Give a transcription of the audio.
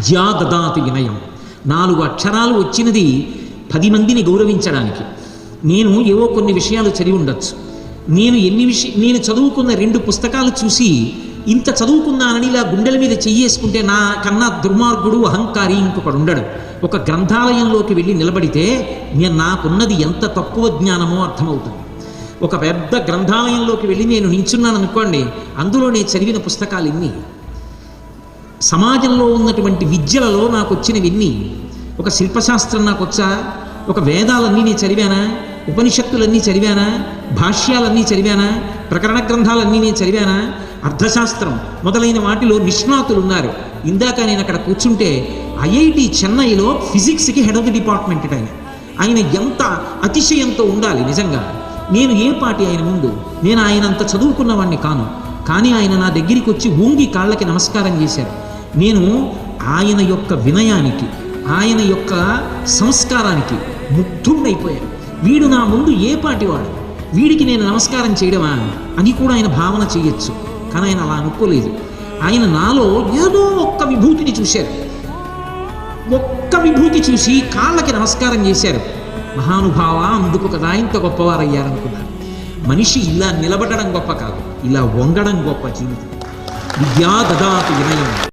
జ్యా దదాతి వినయం. నాలుగు అక్షరాలు వచ్చినది పది మందిని గౌరవించడానికి. నేను ఏవో కొన్ని విషయాలు చదివి ఉండొచ్చు. నేను ఎన్ని విషయ నేను చదువుకున్న రెండు పుస్తకాలు చూసి ఇంత చదువుకున్నానని ఇలా గుండెల మీద చెయ్యేసుకుంటే నా కన్నా దుర్మార్గుడు అహంకారి ఇంకొకడు ఉండడు. ఒక గ్రంథాలయంలోకి వెళ్ళి నిలబడితే నేను నాకున్నది ఎంత తక్కువ జ్ఞానమో అర్థమవుతుంది. ఒక పెద్ద గ్రంథాలయంలోకి వెళ్ళి నేను నించున్నాను అనుకోండి అందులో నేను చదివిన పుస్తకాలు ఇన్ని సమాజంలో ఉన్నటువంటి విద్యలలో నాకు వచ్చినవన్నీ. ఒక శిల్పశాస్త్రం నాకు వచ్చా ఒక వేదాలన్నీ నేను చదివానా ఉపనిషత్తులన్నీ చదివానా భాష్యాలన్నీ చదివానా ప్రకరణ గ్రంథాలన్నీ నేను చదివానా అర్థశాస్త్రం మొదలైన వాటిలో నిష్ణాతులు ఉన్నారు ఇందాక నేను అక్కడ కూర్చుంటే ఐఐటి చెన్నైలో ఫిజిక్స్కి హెడ్ ఆఫ్ ది డిపార్ట్మెంట్ ఆయన. ఆయన ఎంత అతిశయంతో ఉండాలి నిజంగా. నేను ఏ పాటి ఆయన ముందు? నేను ఆయనంత చదువుకున్నవాడిని కాను. కానీ ఆయన నా దగ్గరికి వచ్చి ఊంగి కాళ్ళకి నమస్కారం చేశారు నేను ఆయన యొక్క వినయానికి ఆయన యొక్క సంస్కారానికి ముగ్ధుడైపోయాను. వీడు నా ముందు ఏ పాటివాడు? వీడికి నేను నమస్కారం చేయడమా అని కూడా ఆయన భావన చేయొచ్చు కానీ ఆయన అలా అనుకోలేదు. ఆయన నాలో ఏదో ఒక్క విభూతిని చూశారు. ఒక్క విభూతి చూసి కాళ్ళకి నమస్కారం చేశారు. మహానుభావ అందుకు కదా ఇంత గొప్పవారయ్యారనుకున్నారు. మనిషి ఇలా నిలబడడం గొప్ప కాదు. ఇలా వంగడం గొప్ప జీవితం. విద్యా దదాతి వినయం.